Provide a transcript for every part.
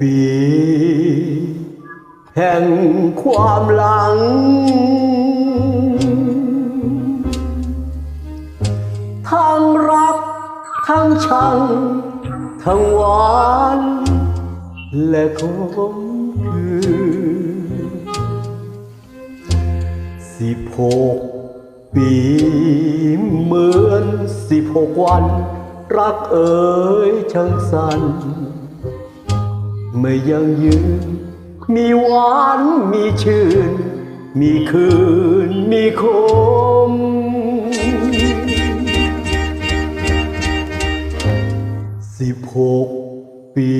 ปี แห่งความหลัง ทั้งรัก ทั้งชัง ทั้งหวาน และคมคือสิบหกปีเหมือนสิบหกวัน รักเอ๋ยช่างสั้น ไม่ยังยืน มีหวานมีชื่น มีคืน มีคม สิบหกปี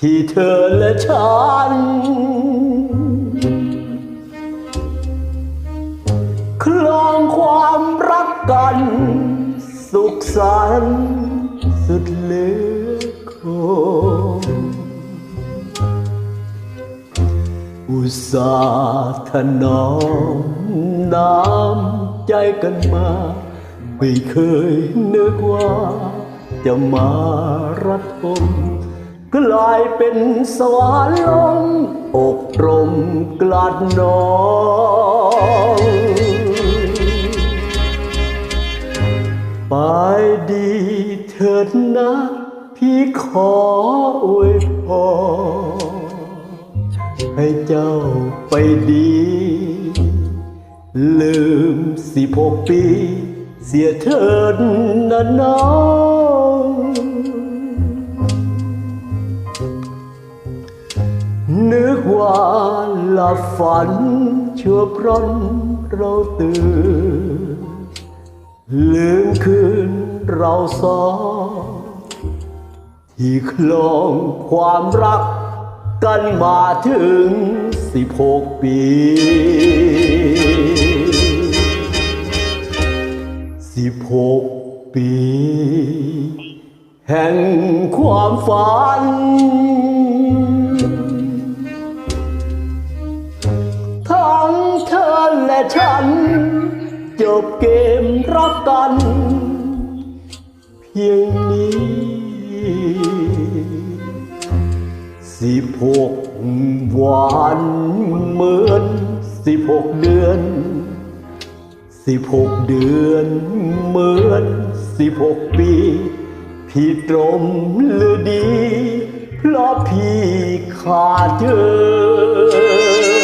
ที่เธอและฉัน คลองความรักกัน สุขสันต์ สุดเหลือคงอุตสาห์ถนอมน้ำใจกันมา ไม่เคยนึกว่า จะมารัดผมกลายเป็นสวรรค์ลงอกรมกลัดนอง ถิดนะ พี่ขออวยพรให้เจ้าไปดี ลืมสิบหกปี เสียเถิดนะน้องนึกว่าหลับฝันชั่วพรนเราตื่น ลืมคืนเราสองที่คลองความรักกันมาถึงสิบหกปี สิบหกปี แห่งความฝัน ทั้งเธอและฉัน จบเกมรักกัน เพียงนี้สิบหกวันเหมือนสิบหกเดือนสิบหกเดือนเหมือนสิบหกปี พี่ตรมหรือดี เพราะพี่ขาดเธอ